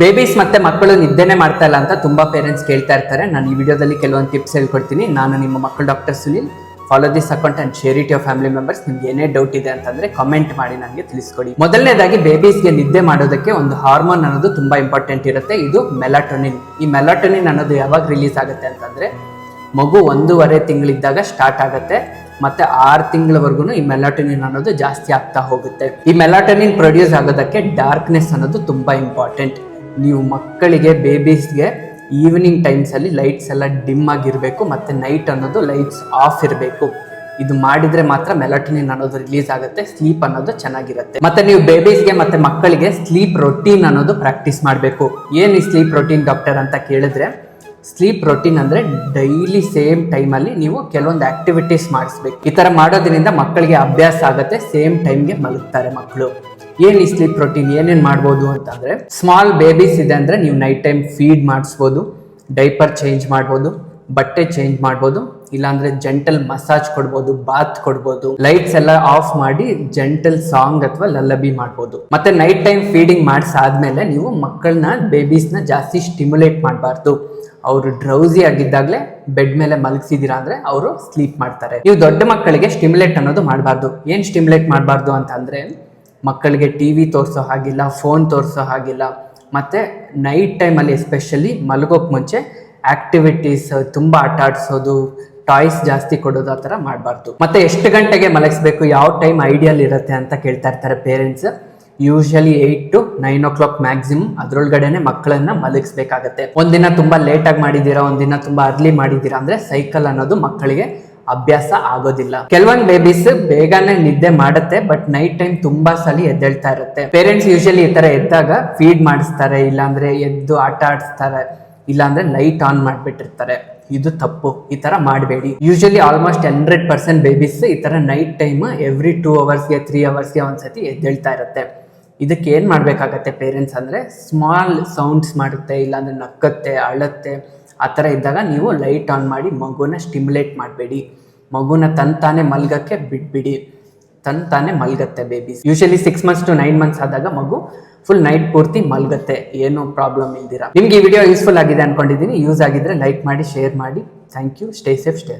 Babies ಮತ್ತೆ ಮಕ್ಕಳು ನಿದ್ದೆನೇ ಮಾಡ್ತಾ ಇಲ್ಲ ಅಂತ ತುಂಬಾ ಪೇರೆಂಟ್ಸ್ ಕೇಳ್ತಾ ಇರ್ತಾರೆ. ನಾನು ಈ ವಿಡಿಯೋದಲ್ಲಿ ಕೆಲವೊಂದು ಟಿಪ್ಸ್ ಹೇಳ್ಕೊಡ್ತೀನಿ. ನಾನು ನಿಮ್ಮ ಮಕ್ಕಳು doctor Sunil. Follow this account and share it your family members ನಿಮ್ಗೆ ಏನೇ ಡೌಟ್ ಇದೆ ಅಂತಂದ್ರೆ ಕಮೆಂಟ್ ಮಾಡಿ ನನಗೆ ತಿಳಿಸ್ಕೊಡಿ. ಮೊದಲನೇದಾಗಿ ಬೇಬೀಸ್ಗೆ ನಿದ್ದೆ ಮಾಡೋದಕ್ಕೆ ಒಂದು ಹಾರ್ಮೋನ್ ಅನ್ನೋದು ತುಂಬಾ ಇಂಪಾರ್ಟೆಂಟ್ ಇರುತ್ತೆ. ಇದು ಮೆಲಾಟೊನಿನ್ ಈ ಮೆಲಾಟೊನಿನ್ ಅನ್ನೋದು ಯಾವಾಗ ರಿಲೀಸ್ ಆಗುತ್ತೆ ಅಂತಂದ್ರೆ ಮಗು ಒಂದೂವರೆ ತಿಂಗಳಿದ್ದಾಗ ಸ್ಟಾರ್ಟ್ ಆಗುತ್ತೆ. ಮತ್ತೆ ಆರು ತಿಂಗಳವರೆಗೂ ಈ ಮೆಲಾಟೊನಿನ್ ಅನ್ನೋದು ಜಾಸ್ತಿ ಆಗ್ತಾ ಹೋಗುತ್ತೆ. ಈ ಮೆಲಾಟೊನಿನ್ ಪ್ರೊಡ್ಯೂಸ್ ಆಗೋದಕ್ಕೆ ಡಾರ್ಕ್ನೆಸ್ ಅನ್ನೋದು ತುಂಬಾ ಇಂಪಾರ್ಟೆಂಟ್ ನೀವು ಮಕ್ಕಳಿಗೆ ಬೇಬೀಸ್ಗೆ ಈವ್ನಿಂಗ್ ಟೈಮ್ಸಲ್ಲಿ ಲೈಟ್ಸ್ ಎಲ್ಲ ಡಿಮ್ ಆಗಿರಬೇಕು ಮತ್ತು ನೈಟ್ ಅನ್ನೋದು ಲೈಟ್ಸ್ ಆಫ್ ಇರಬೇಕು. ಇದು ಮಾಡಿದರೆ ಮಾತ್ರ ಮೆಲಟನಿನ್ ಅನ್ನೋದು ರಿಲೀಸ್ ಆಗುತ್ತೆ ಸ್ಲೀಪ್ ಅನ್ನೋದು ಚೆನ್ನಾಗಿರುತ್ತೆ. ಮತ್ತೆ ನೀವು ಬೇಬೀಸ್ಗೆ ಮತ್ತೆ ಮಕ್ಕಳಿಗೆ ಸ್ಲೀಪ್ ರೊಟೀನ್ ಅನ್ನೋದು ಪ್ರಾಕ್ಟೀಸ್ ಮಾಡಬೇಕು. ಏನು ಈ ಸ್ಲೀಪ್ ರೊಟೀನ್ ಡಾಕ್ಟರ್ ಅಂತ ಕೇಳಿದ್ರೆ ಸ್ಲೀಪ್ ರೊಟೀನ್ ಅಂದರೆ ಡೈಲಿ ಸೇಮ್ ಟೈಮಲ್ಲಿ ನೀವು ಕೆಲವೊಂದು ಆಕ್ಟಿವಿಟೀಸ್ ಮಾಡಿಸ್ಬೇಕು. ಈ ಥರ ಮಾಡೋದ್ರಿಂದ ಮಕ್ಕಳಿಗೆ ಅಭ್ಯಾಸ ಆಗುತ್ತೆ ಸೇಮ್ ಟೈಮ್ಗೆ ಮಲಗ್ತಾರೆ ಮಕ್ಕಳು. ಏನ್ ಈ ಸ್ಲೀಪ್ ರೊಟೀನ್ ಏನೇನ್ ಮಾಡ್ಬೋದು ಅಂತಂದ್ರೆ ಸ್ಮಾಲ್ ಬೇಬೀಸ್ ಇದೆ ಅಂದ್ರೆ ನೀವು ನೈಟ್ ಟೈಮ್ ಫೀಡ್ ಮಾಡಿಸ್ಬೋದು ಡೈಪರ್ ಚೇಂಜ್ ಮಾಡ್ಬೋದು, ಬಟ್ಟೆ ಚೇಂಜ್ ಮಾಡ್ಬೋದು, ಇಲ್ಲಾಂದ್ರೆ ಜೆಂಟಲ್ ಮಸಾಜ್ ಕೊಡ್ಬೋದು ಬಾತ್ ಕೊಡ್ಬೋದು ಲೈಟ್ಸ್ ಎಲ್ಲ ಆಫ್ ಮಾಡಿ ಜೆಂಟಲ್ ಸಾಂಗ್ ಅಥವಾ ಲಲ್ಲಬಿ ಮಾಡ್ಬೋದು. ಮತ್ತೆ ನೈಟ್ ಟೈಮ್ ಫೀಡಿಂಗ್ ಮಾಡಿಸಾದ್ಮೇಲೆ ನೀವು ಮಕ್ಕಳನ್ನ ಬೇಬೀಸ್ನ ಜಾಸ್ತಿ ಸ್ಟಿಮ್ಯುಲೇಟ್ ಮಾಡಬಾರ್ದು. ಅವರು ಡ್ರೌಸಿ ಆಗಿದ್ದಾಗಲೇ ಬೆಡ್ ಮೇಲೆ ಮಲಗಿಸಿದೀರಾ ಅಂದ್ರೆ ಅವರು ಸ್ಲೀಪ್ ಮಾಡ್ತಾರೆ. ನೀವು ದೊಡ್ಡ ಮಕ್ಕಳಿಗೆ ಸ್ಟಿಮ್ಯುಲೇಟ್ ಅನ್ನೋದು ಮಾಡಬಾರ್ದು. ಏನ್ ಸ್ಟಿಮ್ಯುಲೇಟ್ ಮಾಡಬಾರ್ದು ಅಂತ ಅಂದ್ರೆ ಮಕ್ಕಳಿಗೆ ಟಿ ವಿ ತೋರಿಸೋ ಹಾಗಿಲ್ಲ ಫೋನ್ ತೋರಿಸೋ ಹಾಗಿಲ್ಲ. ಮತ್ತು ನೈಟ್ ಟೈಮಲ್ಲಿ ಎಸ್ಪೆಷಲಿ ಮಲಗೋಕ್ಕೆ ಮುಂಚೆ ಆ್ಯಕ್ಟಿವಿಟೀಸ್ ತುಂಬ ಆಟ ಆಡಿಸೋದು ಟಾಯ್ಸ್ ಜಾಸ್ತಿ ಕೊಡೋದು ಆ ಥರ ಮಾಡಬಾರ್ದು. ಮತ್ತು ಎಷ್ಟು ಗಂಟೆಗೆ ಮಲಗಿಸ್ಬೇಕು, ಯಾವ ಟೈಮ್ ಐಡಿಯಲ್ ಇರುತ್ತೆ ಅಂತ ಕೇಳ್ತಾ ಇರ್ತಾರೆ parents usually eight to nine o'clock maximum ಅದರೊಳಗಡೆನೆ ಮಕ್ಕಳನ್ನ ಮಲಗಿಸ್ಬೇಕಾಗತ್ತೆ. ಒಂದಿನ ತುಂಬಾ ಲೇಟಾಗಿ ಆಗಿ ಮಾಡಿದೀರಾ ಒಂದಿನ ತುಂಬಾ ಅರ್ಲಿ ಮಾಡಿದ್ದೀರಾ ಅಂದರೆ ಸೈಕಲ್ ಅನ್ನೋದು ಮಕ್ಕಳಿಗೆ ಅಭ್ಯಾಸ ಆಗೋದಿಲ್ಲ. ಕೆಲವೊಂದು ಬೇಬೀಸ್ ಬೇಗನೆ ನಿದ್ದೆ ಮಾಡುತ್ತೆ ಬಟ್ ನೈಟ್ ಟೈಮ್ ತುಂಬಾ ಸಲ ಎದ್ದೇಳ್ತಾ ಇರುತ್ತೆ. ಪೇರೆಂಟ್ಸ್ ಯೂಶಲಿ ಈ ತರ ಎದ್ದಾಗ ಫೀಡ್ ಮಾಡಿಸ್ತಾರೆ, ಇಲ್ಲಾಂದ್ರೆ ಎದ್ದು ಆಟ ಆಡಿಸ್ತಾರೆ, ಇಲ್ಲಾಂದ್ರೆ ಲೈಟ್ ಆನ್ ಮಾಡ್ಬಿಟ್ಟಿರ್ತಾರೆ. ಇದು ತಪ್ಪು. ಈ ತರ ಮಾಡಬೇಡಿ. Usually almost hundred percent babies ಈ ತರ ನೈಟ್ ಟೈಮ್ ಎವ್ರಿ ಟೂ ಅವರ್ಸ್ಗೆ ತ್ರೀ ಅವರ್ಸ್ಗೆ ಒಂದ್ಸತಿ ಎದ್ದೇಳ್ತಾ ಇರುತ್ತೆ. ಇದಕ್ಕೆ ಏನು ಮಾಡಬೇಕಾಗತ್ತೆ ಪೇರೆಂಟ್ಸ್ ಅಂದರೆ ಸ್ಮಾಲ್ ಸೌಂಡ್ಸ್ ಮಾಡುತ್ತೆ, ಇಲ್ಲಾಂದ್ರೆ ನಕ್ಕತ್ತೆ, ಅಳತ್ತೆ. ಆ ಥರ ಇದ್ದಾಗ ನೀವು ಲೈಟ್ ಆನ್ ಮಾಡಿ ಮಗುನ ಸ್ಟಿಮ್ಯುಲೇಟ್ ಮಾಡಬೇಡಿ. ಮಗುನ ತನ್ ತಾನೇ ಮಲ್ಗಕ್ಕೆ ಬಿಟ್ಬಿಡಿ. ತಾನೇ ಮಲ್ಗತ್ತೆ babies usually six months to nine months ಆದಾಗ ಮಗು ಫುಲ್ ನೈಟ್ ಪೂರ್ತಿ ಮಲ್ಗತ್ತೆ. ಏನು ಪ್ರಾಬ್ಲಮ್ ಇಲ್ದಿರ. ನಿಮ್ಗೆ ಈ ವಿಡಿಯೋ ಯೂಸ್ಫುಲ್ ಆಗಿದೆ ಅನ್ಕೊಂಡಿದ್ದೀನಿ ಯೂಸ್ ಆಗಿದ್ರೆ ಲೈಕ್ ಮಾಡಿ ಶೇರ್ ಮಾಡಿ. Thank you stay safe stay